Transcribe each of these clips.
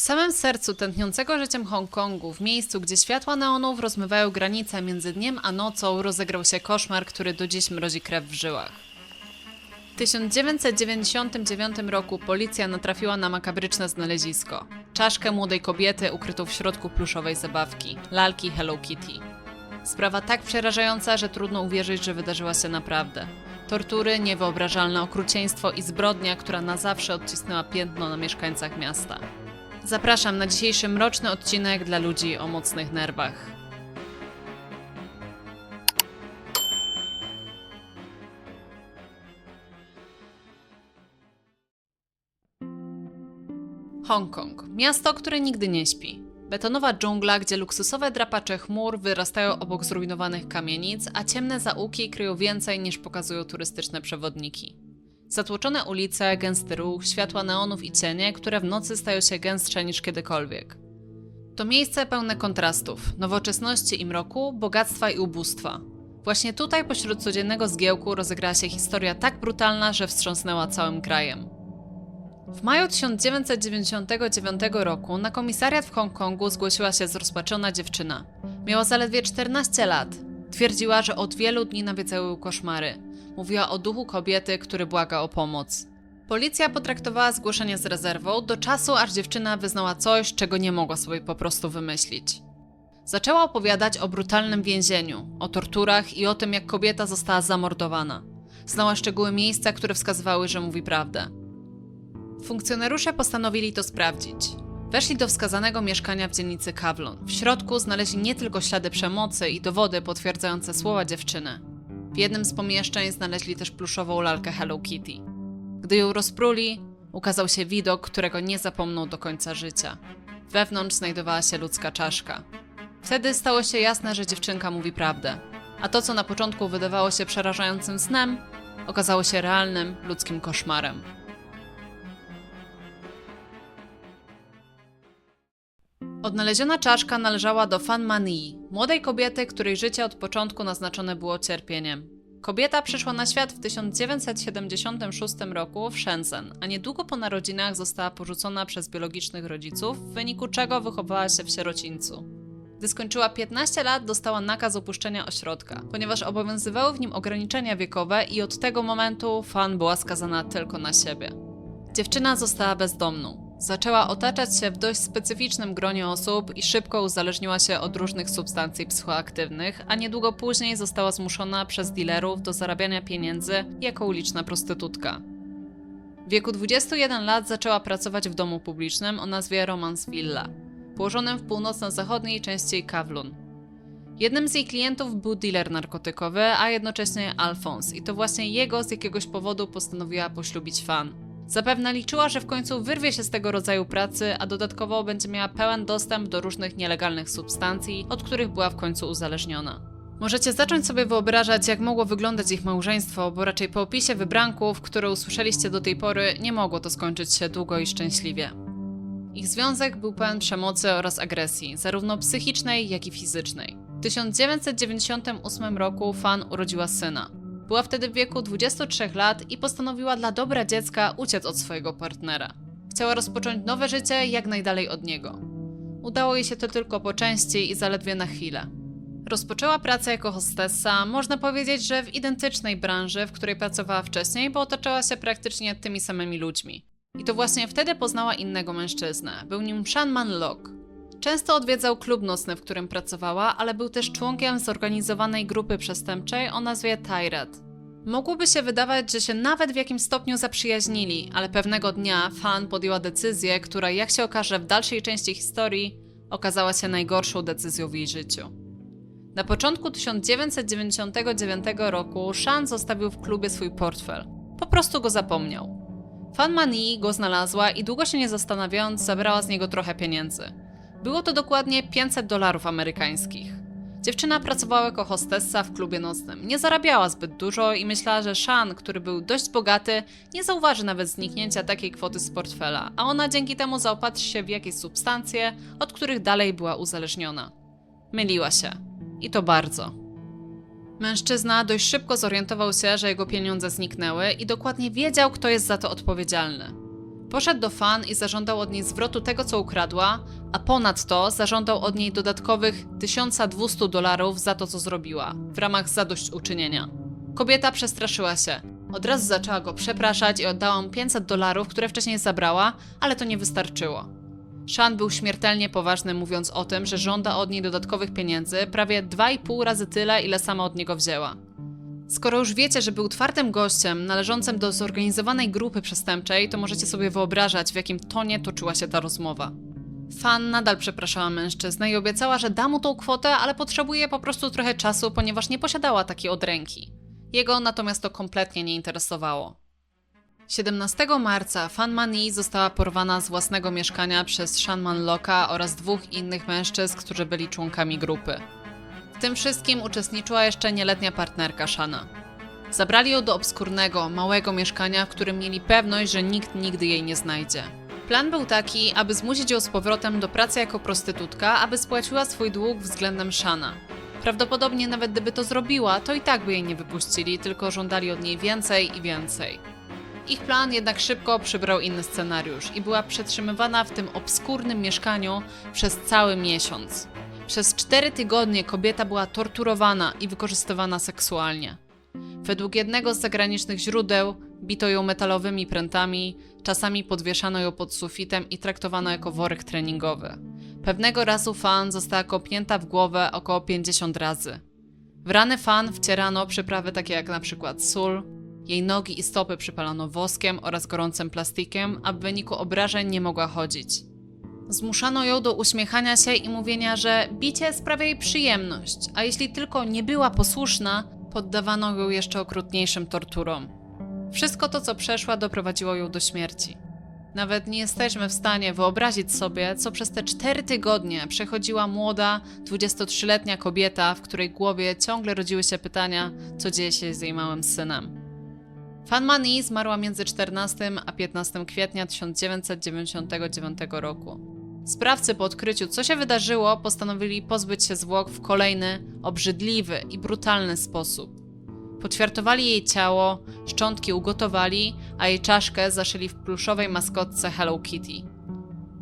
W samym sercu tętniącego życiem Hongkongu, w miejscu, gdzie światła neonów rozmywają granice między dniem a nocą, rozegrał się koszmar, który do dziś mrozi krew w żyłach. W 1999 roku policja natrafiła na makabryczne znalezisko. Czaszkę młodej kobiety ukrytą w środku pluszowej zabawki lalki Hello Kitty. Sprawa tak przerażająca, że trudno uwierzyć, że wydarzyła się naprawdę. Tortury, niewyobrażalne okrucieństwo i zbrodnia, która na zawsze odcisnęła piętno na mieszkańcach miasta. Zapraszam na dzisiejszy mroczny odcinek dla ludzi o mocnych nerwach. Hongkong. Miasto, które nigdy nie śpi. Betonowa dżungla, gdzie luksusowe drapacze chmur wyrastają obok zrujnowanych kamienic, a ciemne zaułki kryją więcej niż pokazują turystyczne przewodniki. Zatłoczone ulice, gęsty ruch, światła neonów i cienie, które w nocy stają się gęstsze niż kiedykolwiek. To miejsce pełne kontrastów, nowoczesności i mroku, bogactwa i ubóstwa. Właśnie tutaj, pośród codziennego zgiełku, rozegrała się historia tak brutalna, że wstrząsnęła całym krajem. W maju 1999 roku na komisariat w Hongkongu zgłosiła się zrozpaczona dziewczyna. Miała zaledwie 14 lat. Twierdziła, że od wielu dni nawiedzały koszmary. Mówiła o duchu kobiety, który błaga o pomoc. Policja potraktowała zgłoszenie z rezerwą do czasu, aż dziewczyna wyznała coś, czego nie mogła sobie po prostu wymyślić. Zaczęła opowiadać o brutalnym więzieniu, o torturach i o tym, jak kobieta została zamordowana. Znała szczegóły miejsca, które wskazywały, że mówi prawdę. Funkcjonariusze postanowili to sprawdzić. Weszli do wskazanego mieszkania w dzielnicy Kowloon. W środku znaleźli nie tylko ślady przemocy i dowody potwierdzające słowa dziewczyny. W jednym z pomieszczeń znaleźli też pluszową lalkę Hello Kitty. Gdy ją rozpruli, ukazał się widok, którego nie zapomną do końca życia. Wewnątrz znajdowała się ludzka czaszka. Wtedy stało się jasne, że dziewczynka mówi prawdę. A to, co na początku wydawało się przerażającym snem, okazało się realnym ludzkim koszmarem. Odnaleziona czaszka należała do Fan Manii, młodej kobiety, której życie od początku naznaczone było cierpieniem. Kobieta przyszła na świat w 1976 roku w Shenzhen, a niedługo po narodzinach została porzucona przez biologicznych rodziców, w wyniku czego wychowała się w sierocińcu. Gdy skończyła 15 lat, dostała nakaz opuszczenia ośrodka, ponieważ obowiązywały w nim ograniczenia wiekowe i od tego momentu Fan była skazana tylko na siebie. Dziewczyna została bezdomną. Zaczęła otaczać się w dość specyficznym gronie osób i szybko uzależniła się od różnych substancji psychoaktywnych, a niedługo później została zmuszona przez dealerów do zarabiania pieniędzy jako uliczna prostytutka. W wieku 21 lat zaczęła pracować w domu publicznym o nazwie Romance Villa, położonym w północno-zachodniej części Kowloon. Jednym z jej klientów był dealer narkotykowy, a jednocześnie Alphonse i to właśnie jego z jakiegoś powodu postanowiła poślubić fan. Zapewne liczyła, że w końcu wyrwie się z tego rodzaju pracy, a dodatkowo będzie miała pełen dostęp do różnych nielegalnych substancji, od których była w końcu uzależniona. Możecie zacząć sobie wyobrażać, jak mogło wyglądać ich małżeństwo, bo raczej po opisie wybranków, które usłyszeliście do tej pory, nie mogło to skończyć się długo i szczęśliwie. Ich związek był pełen przemocy oraz agresji, zarówno psychicznej, jak i fizycznej. W 1998 roku Fan urodziła syna. Była wtedy w wieku 23 lat i postanowiła dla dobra dziecka uciec od swojego partnera. Chciała rozpocząć nowe życie jak najdalej od niego. Udało jej się to tylko po części i zaledwie na chwilę. Rozpoczęła pracę jako hostessa, można powiedzieć, że w identycznej branży, w której pracowała wcześniej, bo otaczała się praktycznie tymi samymi ludźmi. I to właśnie wtedy poznała innego mężczyznę. Był nim Shan Man Lok. Często odwiedzał klub nocny, w którym pracowała, ale był też członkiem zorganizowanej grupy przestępczej o nazwie Tyrat. Mogłoby się wydawać, że się nawet w jakimś stopniu zaprzyjaźnili, ale pewnego dnia Fan podjęła decyzję, która, jak się okaże w dalszej części historii, okazała się najgorszą decyzją w jej życiu. Na początku 1999 roku Shan zostawił w klubie swój portfel. Po prostu go zapomniał. Fan Manii go znalazła i długo się nie zastanawiając, zabrała z niego trochę pieniędzy. Było to dokładnie 500 dolarów amerykańskich. Dziewczyna pracowała jako hostessa w klubie nocnym. Nie zarabiała zbyt dużo i myślała, że Shan, który był dość bogaty, nie zauważy nawet zniknięcia takiej kwoty z portfela, a ona dzięki temu zaopatrzy się w jakieś substancje, od których dalej była uzależniona. Myliła się. I to bardzo. Mężczyzna dość szybko zorientował się, że jego pieniądze zniknęły i dokładnie wiedział, kto jest za to odpowiedzialny. Poszedł do Fan i zażądał od niej zwrotu tego, co ukradła, a ponadto zażądał od niej dodatkowych 1200 dolarów za to, co zrobiła, w ramach zadośćuczynienia. Kobieta przestraszyła się. Od razu zaczęła go przepraszać i oddała mu 500 dolarów, które wcześniej zabrała, ale to nie wystarczyło. Sean był śmiertelnie poważny, mówiąc o tym, że żąda od niej dodatkowych pieniędzy, prawie 2,5 razy tyle, ile sama od niego wzięła. Skoro już wiecie, że był twardym gościem należącym do zorganizowanej grupy przestępczej, to możecie sobie wyobrażać, w jakim tonie toczyła się ta rozmowa. Fan nadal przepraszała mężczyznę i obiecała, że da mu tą kwotę, ale potrzebuje po prostu trochę czasu, ponieważ nie posiadała takiej od ręki. Jego natomiast to kompletnie nie interesowało. 17 marca Fan Mani została porwana z własnego mieszkania przez Shanman Loka oraz dwóch innych mężczyzn, którzy byli członkami grupy. W tym wszystkim uczestniczyła jeszcze nieletnia partnerka Shana. Zabrali ją do obskurnego, małego mieszkania, w którym mieli pewność, że nikt nigdy jej nie znajdzie. Plan był taki, aby zmusić ją z powrotem do pracy jako prostytutka, aby spłaciła swój dług względem Shana. Prawdopodobnie nawet gdyby to zrobiła, to i tak by jej nie wypuścili, tylko żądali od niej więcej i więcej. Ich plan jednak szybko przybrał inny scenariusz i była przetrzymywana w tym obskurnym mieszkaniu przez cały miesiąc. Przez cztery tygodnie kobieta była torturowana i wykorzystywana seksualnie. Według jednego z zagranicznych źródeł bito ją metalowymi prętami, czasami podwieszano ją pod sufitem i traktowano jako worek treningowy. Pewnego razu fan została kopnięta w głowę około 50 razy. W rany fan wcierano przyprawy takie jak na przykład sól, jej nogi i stopy przypalano woskiem oraz gorącym plastikiem, a w wyniku obrażeń nie mogła chodzić. Zmuszano ją do uśmiechania się i mówienia, że bicie sprawia jej przyjemność, a jeśli tylko nie była posłuszna, poddawano ją jeszcze okrutniejszym torturom. Wszystko to, co przeszła, doprowadziło ją do śmierci. Nawet nie jesteśmy w stanie wyobrazić sobie, co przez te cztery tygodnie przechodziła młoda, 23-letnia kobieta, w której głowie ciągle rodziły się pytania, co dzieje się z jej małym synem. Fan Mani zmarła między 14 a 15 kwietnia 1999 roku. Sprawcy po odkryciu, co się wydarzyło, postanowili pozbyć się zwłok w kolejny, obrzydliwy i brutalny sposób. Poćwiartowali jej ciało, szczątki ugotowali, a jej czaszkę zaszyli w pluszowej maskotce Hello Kitty.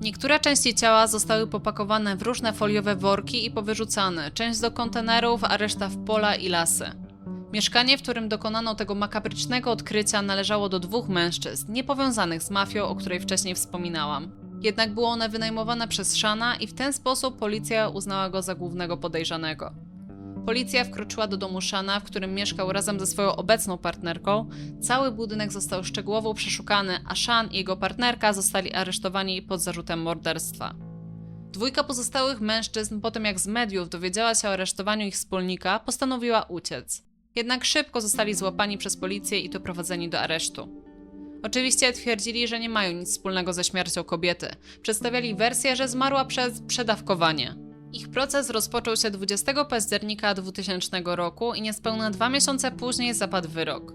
Niektóre części ciała zostały popakowane w różne foliowe worki i powyrzucane, część do kontenerów, a reszta w pola i lasy. Mieszkanie, w którym dokonano tego makabrycznego odkrycia, należało do dwóch mężczyzn, niepowiązanych z mafią, o której wcześniej wspominałam. Jednak było one wynajmowane przez Shana i w ten sposób policja uznała go za głównego podejrzanego. Policja wkroczyła do domu Shana, w którym mieszkał razem ze swoją obecną partnerką. Cały budynek został szczegółowo przeszukany, a Shan i jego partnerka zostali aresztowani pod zarzutem morderstwa. Dwójka pozostałych mężczyzn, po tym jak z mediów dowiedziała się o aresztowaniu ich wspólnika, postanowiła uciec. Jednak szybko zostali złapani przez policję i doprowadzeni do aresztu. Oczywiście twierdzili, że nie mają nic wspólnego ze śmiercią kobiety. Przedstawiali wersję, że zmarła przez przedawkowanie. Ich proces rozpoczął się 20 października 2000 roku i niespełna dwa miesiące później zapadł wyrok.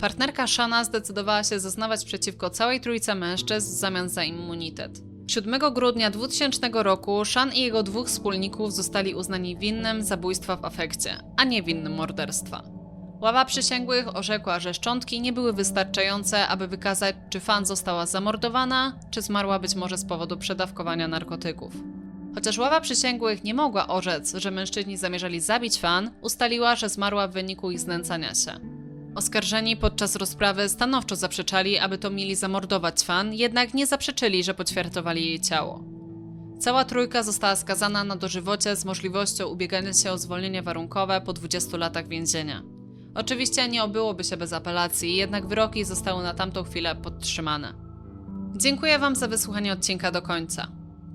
Partnerka Shana zdecydowała się zeznawać przeciwko całej trójce mężczyzn w zamian za immunitet. 7 grudnia 2000 roku Shan i jego dwóch wspólników zostali uznani winnym zabójstwa w afekcie, a nie winnym morderstwa. Ława przysięgłych orzekła, że szczątki nie były wystarczające, aby wykazać, czy fan została zamordowana, czy zmarła być może z powodu przedawkowania narkotyków. Chociaż ława przysięgłych nie mogła orzec, że mężczyźni zamierzali zabić fan, ustaliła, że zmarła w wyniku ich znęcania się. Oskarżeni podczas rozprawy stanowczo zaprzeczali, aby to mieli zamordować fan, jednak nie zaprzeczyli, że poćwiartowali jej ciało. Cała trójka została skazana na dożywocie z możliwością ubiegania się o zwolnienie warunkowe po 20 latach więzienia. Oczywiście nie obyłoby się bez apelacji, jednak wyroki zostały na tamtą chwilę podtrzymane. Dziękuję Wam za wysłuchanie odcinka do końca.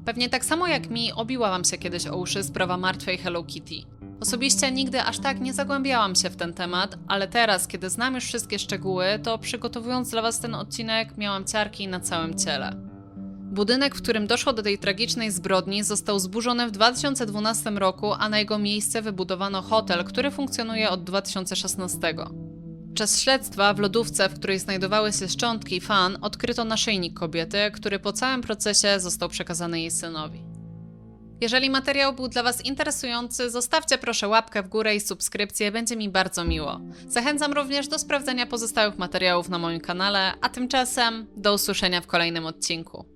Pewnie tak samo jak mi obiła Wam się kiedyś o uszy sprawa martwej Hello Kitty. Osobiście nigdy aż tak nie zagłębiałam się w ten temat, ale teraz, kiedy znam już wszystkie szczegóły, to przygotowując dla Was ten odcinek, miałam ciarki na całym ciele. Budynek, w którym doszło do tej tragicznej zbrodni, został zburzony w 2012 roku, a na jego miejsce wybudowano hotel, który funkcjonuje od 2016. Czas śledztwa w lodówce, w której znajdowały się szczątki fan, odkryto naszyjnik kobiety, który po całym procesie został przekazany jej synowi. Jeżeli materiał był dla Was interesujący, zostawcie proszę łapkę w górę i subskrypcję, będzie mi bardzo miło. Zachęcam również do sprawdzenia pozostałych materiałów na moim kanale, a tymczasem do usłyszenia w kolejnym odcinku.